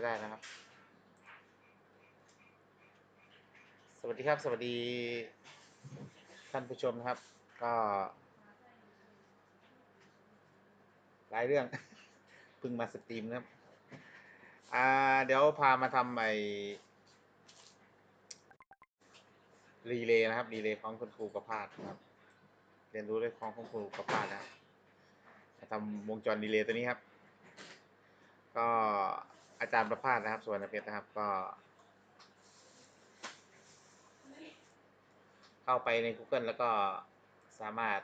จะได้นะครับ สวัสดีครับ สวัสดี ท่านผู้ชมครับ ก็หลายเรื่อง เพิ่งมาสตรีมนะครับ อ่า เดี๋ยวพามาทำไอรีเลย์นะครับ รีเลย์ของคุณครูประพาสครับ เรียนรู้เรื่องของคุณครูประพาสนะครับจะทำวงจรรีเลย์ตัวนี้ครับ ก็ อาจารย์ประพาสนะครับสวนเพชรนะครับก็ เข้าไปใน Google แล้วก็สามารถ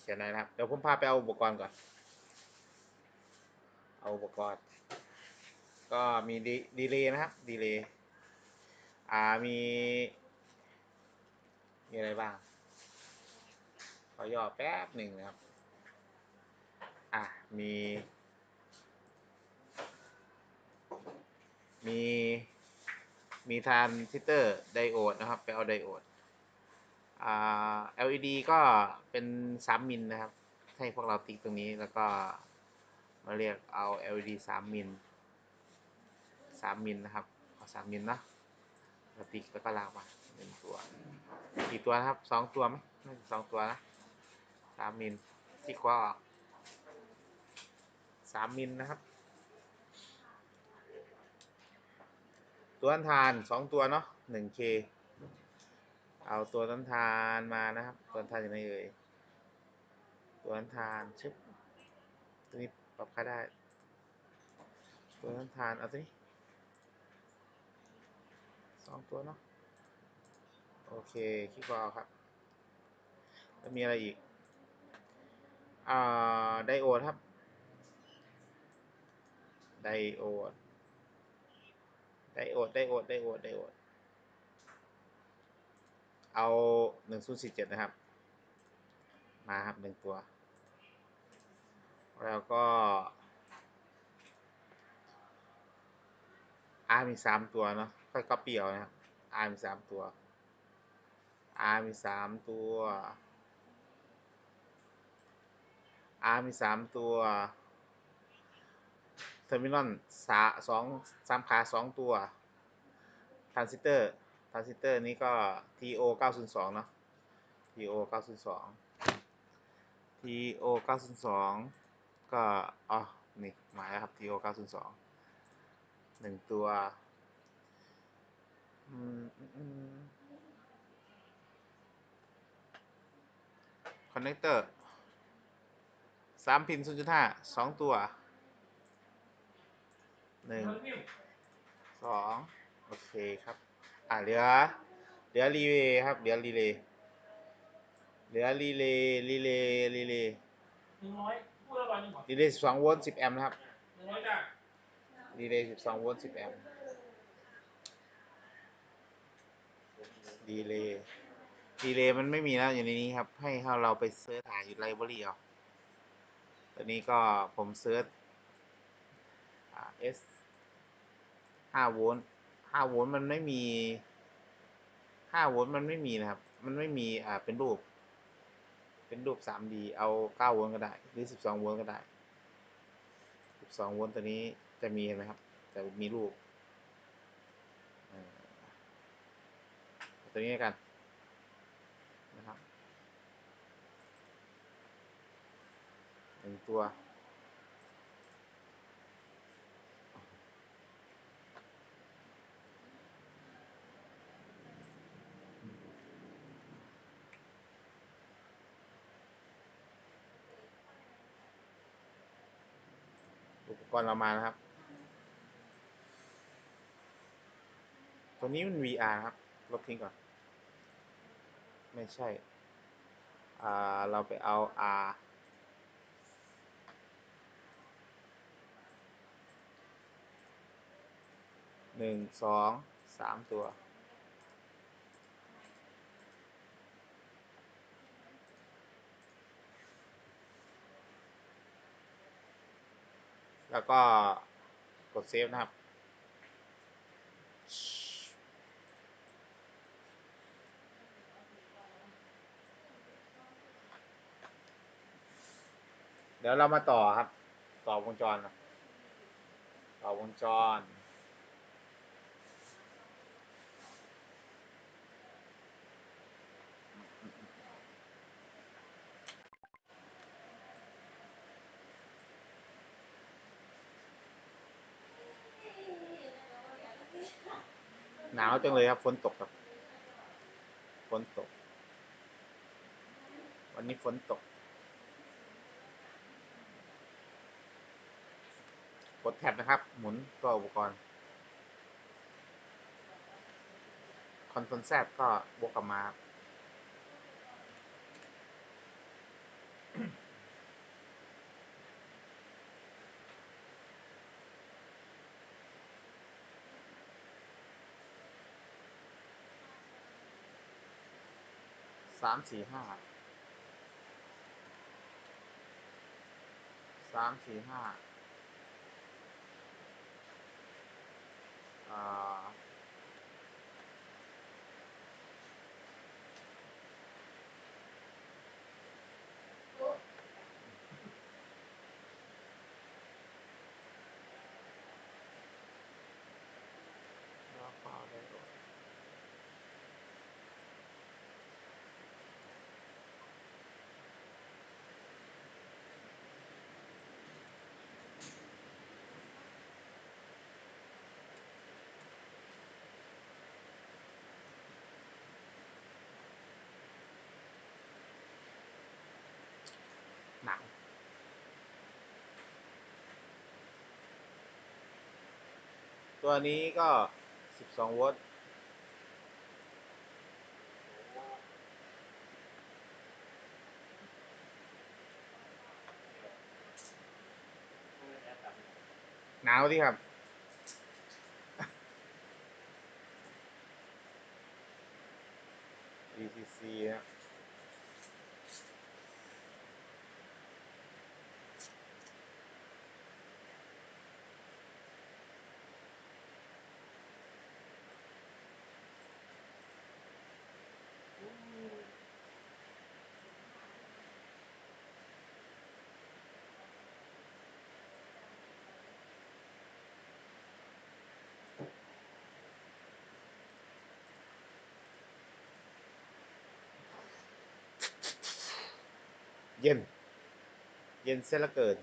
เขียนได้นะครับ เดี๋ยวผมพาไปเอาอุปกรณ์ก่อน เอาอุปกรณ์ ก็มีดีเลย์นะครับดีเลย์อ่ามี มีอะไรบ้าง ขอย่อแป๊บหนึ่งนะครับ อะมี มีทรานซิสเตอร์ไดโอดนะครับ ไปเอาไดโอดอ่า LED ก็เป็น3มิลนะครับ ให้พวกเราติ๊กตรงนี้แล้วก็มาเรียกเอา LED 3มิล3มิลนะครับเอา3มิลนะเราติ๊กแล้วก็ลากมาหนึ่งตัวกี่ตัวนะครับสองตัวไหมน่าจะสองตัวนะสามมิลที่คว้าออกสามมิลนะครับ ตัวต้านทานสองตัวเนาะหนึ่งเคเอาตัวต้านทานมานะครับ ตัวต้านทานอยู่ไหนเอ่ยตัวต้านทานชึบตัวนี้ปรับค่าได้ ตัวต้านทานเอาตัวนี้สองตัวเนาะโอเคคลิกบอลครับแล้วมีอะไรอีกอ่าไดโอดครับไดโอด ไดโอดไดโอดไดโอดไดโอดเอาหนึ่งศูนย์สี่เจ็ดนะครับ มาครับหนึ่งตัว แล้วก็อามีสามตัวเนาะค่อยก็เปี่ยวนะครับอามีสามตัวอามีสามตัวอามีสามตัว เทอร์มินอลสาสองสามขาสองตัวทรานซิสเตอร์ทรานซิสเตอร์นี้ก็ TO 902เนาะ TO 902 TO 902 ก็อ๋อนี่หมายแล้วครับ TO 902หนึ่งตัวคอนเนคเตอร์สามพินศูนย์จุดห้าสองตัว หนึ่งสองโอเคครับ อ่าเหลือ เหลือรีเลย์ครับ เหลือรีเลย์เหลือรีเลย์รีเลย์รีเลย์รีเลย์สิบสองโวลต์สิบแอมป์นะครับรีเลย์สิบสองโวลต์สิบแอมป์รีเลย์รีเลย์มันไม่มีแล้วอยู่ในนี้ครับ ให้เราไปเสิร์ชหาอยู่ไลบรารีเอาตอนนี้ก็ผมเสิร์ชอ่า S ห้าโวลต์ห้าโวลต์มันไม่มีห้าโวลต์มันไม่มีนะครับ มันไม่มีอ่าเป็นรูป เป็นรูป 3D เอา9โวลต์ก็ได้ หรือ12โวลต์ก็ได้12โวลต์ตัวนี้จะมีเห็นไหมครับ แต่มีรูปตัวนี้กันนะครับหนึ่งตัว อุปกรณ์เรามานะครับ ตัวนี้มัน VR นะครับ ลบทิ้งก่อน ไม่ใช่ เราไปเอา R หนึ่งสองสามตัว แล้วก็กดเซฟนะครับ เดี๋ยวเรามาต่อครับ ต่อวงจร ต่อวงจร หนาวจังเลยครับฝนตกครับฝนตก วันนี้ฝนตกกดแท็บนะครับ หมุนตัวอุปกรณ์คอนโซลแซบก็บวกกลับมาครับามสี่ห้าสามสี่ห้าอ่าแล้วก็ได้โหลดหนาว ตัวนี้ก็สิบสองโวลต์หนาวดิครับ ECC นะ เย็น เย็นเสียเหละเกิน